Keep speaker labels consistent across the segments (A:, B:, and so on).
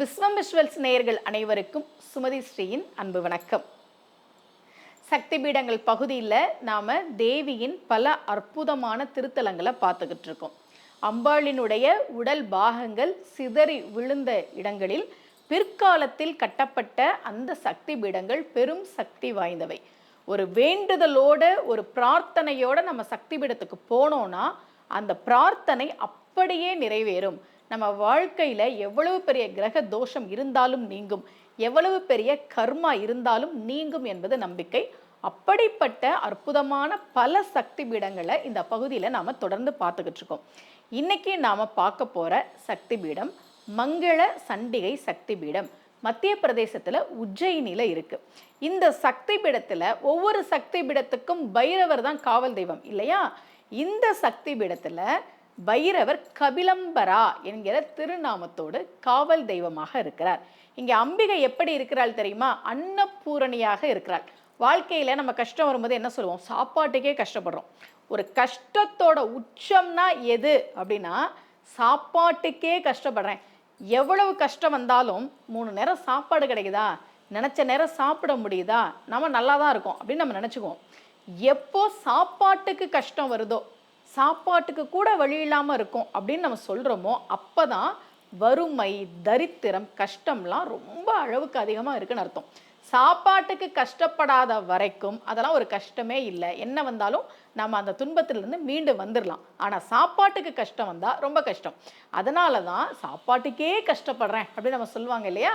A: விஸ்வம் விஸ்வல்ஸ் நேயர்கள் அனைவருக்கும் சுமதி ஸ்ரீயின் அன்பு வணக்கம். சக்தி பீடங்கள் பகுதியில் நாம் தேவியின் பல அற்புதமான திருத்தலங்களை பார்த்துக்கிட்டு இருக்கோம். அம்பாளினுடைய உடல் பாகங்கள் சிதறி விழுந்த இடங்களில் பிற்காலத்தில் கட்டப்பட்ட அந்த சக்தி பீடங்கள் பெரும் சக்தி வாய்ந்தவை. ஒரு வேண்டுதலோட ஒரு பிரார்த்தனையோட நம்ம சக்தி பீடத்துக்கு போனோம்னா அந்த பிரார்த்தனை அப் அப்படியே நிறைவேறும். நம்ம வாழ்க்கையில் எவ்வளவு பெரிய கிரக தோஷம் இருந்தாலும் நீங்கும். எவ்வளவு பெரிய கர்மா இருந்தாலும் நீங்கும் என்பது நம்பிக்கை. அப்படிப்பட்ட அற்புதமான பல சக்தி பீடங்களை இந்த பகுதியில் நாம் தொடர்ந்து பார்த்துக்கிட்டு இருக்கோம். இன்னைக்கு நாம் பார்க்க போகிற சக்தி பீடம் மங்கள சண்டிகை சக்தி பீடம். மத்திய பிரதேசத்தில் உஜ்ஜயினியில் இருக்கு. இந்த சக்தி பீடத்தில் ஒவ்வொரு சக்தி பீடத்துக்கும் பைரவர் தான் காவல் தெய்வம் இல்லையா? இந்த சக்தி பீடத்தில் பைரவர் கபிலம்பரா என்கிற திருநாமத்தோடு காவல் தெய்வமாக இருக்கிறார். இங்கே அம்பிகை எப்படி இருக்கிறாள் தெரியுமா? அன்னபூரணியாக இருக்கிறாள். வாழ்க்கையில் நம்ம கஷ்டம் வரும்போது என்ன சொல்லுவோம்? சாப்பாட்டுக்கே கஷ்டப்படுறோம். ஒரு கஷ்டத்தோட உச்சம்னா எது அப்படின்னா சாப்பாட்டுக்கே கஷ்டப்படுறேன். எவ்வளவு கஷ்டம் வந்தாலும் மூணு நேரம் சாப்பாடு கிடைக்குதா? நினச்ச நேரம் சாப்பிட முடியுதா? நம்ம நல்லா தான் இருக்கோம் அப்படின்னு நம்ம நினச்சிக்குவோம். எப்போ சாப்பாட்டுக்கு கஷ்டம் வருதோ சாப்பாட்டுக்கு கூட வழி இல்லாமல் இருக்கும் அப்படின்னு நம்ம சொல்கிறோமோ அப்போ தான் வறுமை தரித்திரம் கஷ்டம்லாம் ரொம்ப அளவுக்கு அதிகமாக இருக்குன்னு அர்த்தம். சாப்பாட்டுக்கு கஷ்டப்படாத வரைக்கும் அதெல்லாம் ஒரு கஷ்டமே இல்லை. என்ன வந்தாலும் நம்ம அந்த துன்பத்திலிருந்து மீண்டு வந்துடலாம் ஆனால் சாப்பாட்டுக்கு கஷ்டம் வந்தால் ரொம்ப கஷ்டம். அதனால தான் சாப்பாட்டுக்கே கஷ்டப்படுறேன் அப்படின்னு நம்ம சொல்லுவாங்க இல்லையா?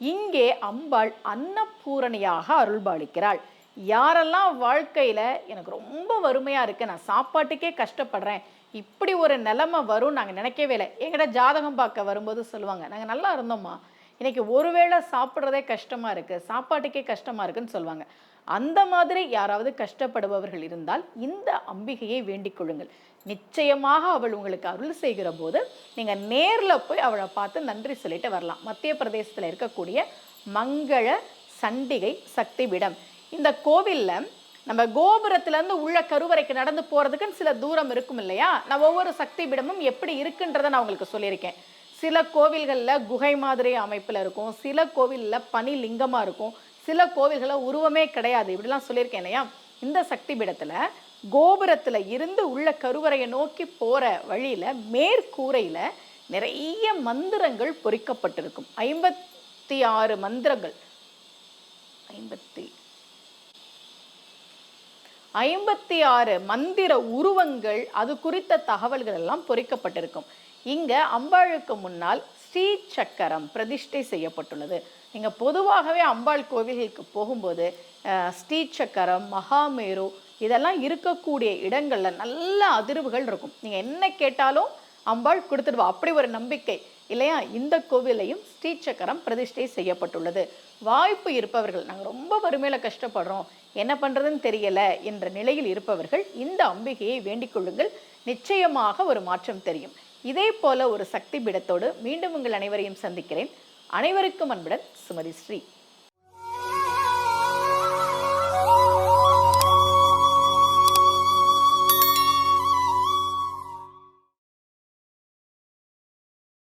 A: இங்கே அம்பாள் அன்னபூரணியாக அருள்பாலிக்கிறாள். யாரெல்லாம் வாழ்க்கையில் எனக்கு ரொம்ப வறுமையாக இருக்கு நான் சாப்பாட்டுக்கே கஷ்டப்படுறேன் இப்படி ஒரு நிலமை வரும் நாங்கள் நினைக்கவே இல்லை. எங்கிட்ட ஜாதகம் பார்க்க வரும்போது சொல்லுவாங்க நாங்கள் நல்லா இருந்தோம்மா. இன்னைக்கு ஒருவேளை சாப்பிட்றதே கஷ்டமாக இருக்குது சாப்பாட்டுக்கே கஷ்டமாக இருக்குன்னு சொல்லுவாங்க. அந்த மாதிரி யாராவது கஷ்டப்படுபவர்கள் இருந்தால் இந்த அம்பிகையை வேண்டிக் கொள்ளுங்கள். நிச்சயமாக அவள் உங்களுக்கு அருள் செய்கிற போது நீங்கள் நேரில் போய் அவளை பார்த்து நன்றி சொல்லிட்டு வரலாம். மத்திய பிரதேசத்தில் இருக்கக்கூடிய மங்கள சண்டிகை சக்தி பீடம் இந்த கோவிலில் நம்ம கோபுரத்துலேருந்து உள்ள கருவறைக்கு நடந்து போகிறதுக்குன்னு சில தூரம் இருக்கும் இல்லையா? நான் ஒவ்வொரு சக்தி பீடமும் எப்படி இருக்குன்றதை நான் உங்களுக்கு சொல்லியிருக்கேன். சில கோவில்களில் குகை மாதிரி அமைப்பில் இருக்கும். சில கோவிலில் பனி லிங்கமாக இருக்கும். சில கோவில்களில் உருவமே கிடையாது. இப்படிலாம் சொல்லியிருக்கேன் இல்லையா? இந்த சக்தி பீடத்தில் கோபுரத்தில் இருந்து உள்ள கருவறையை நோக்கி போகிற வழியில் மேற்கூரையில் நிறைய மந்திரங்கள் பொறிக்கப்பட்டிருக்கும். ஐம்பத்தி ஆறு மந்திரங்கள். ஐம்பத்தி ஐம்பத்தி ஆறு மந்திர உருவங்கள் அது குறித்த தகவல்கள் எல்லாம் பொறிக்கப்பட்டிருக்கும். இங்க அம்பாளுக்கு முன்னால் ஸ்ரீ சக்கரம் பிரதிஷ்டை செய்யப்பட்டுள்ளது. நீங்க பொதுவாகவே அம்பாள் கோவில்களுக்கு போகும்போது ஸ்ரீ சக்கரம் மகாமேரு இதெல்லாம் இருக்கக்கூடிய இடங்கள்ல நல்ல அதிர்வுகள் இருக்கும். நீங்க என்ன கேட்டாலும் அம்பாள் கொடுத்துடுவா அப்படி ஒரு நம்பிக்கை. இல்லையா? இந்த கோவிலையும் ஸ்ரீ சக்கரம் பிரதிஷ்டை செய்யப்பட்டுள்ளது. வாய்ப்பு இருப்பவர்கள் நாங்கள் ரொம்ப வறுமையில் கஷ்டப்படுறோம். என்ன பண்றதுன்னு தெரியலை என்ற நிலையில் இருப்பவர்கள் இந்த அம்பிகையை வேண்டிக் கொள்ளுங்கள். நிச்சயமாக ஒரு மாற்றம் தெரியும். இதே போல ஒரு சக்தி பிடத்தோடு மீண்டும் உங்கள் அனைவரையும் சந்திக்கிறேன். அனைவருக்கும் அன்புடன் சுமதி ஸ்ரீ.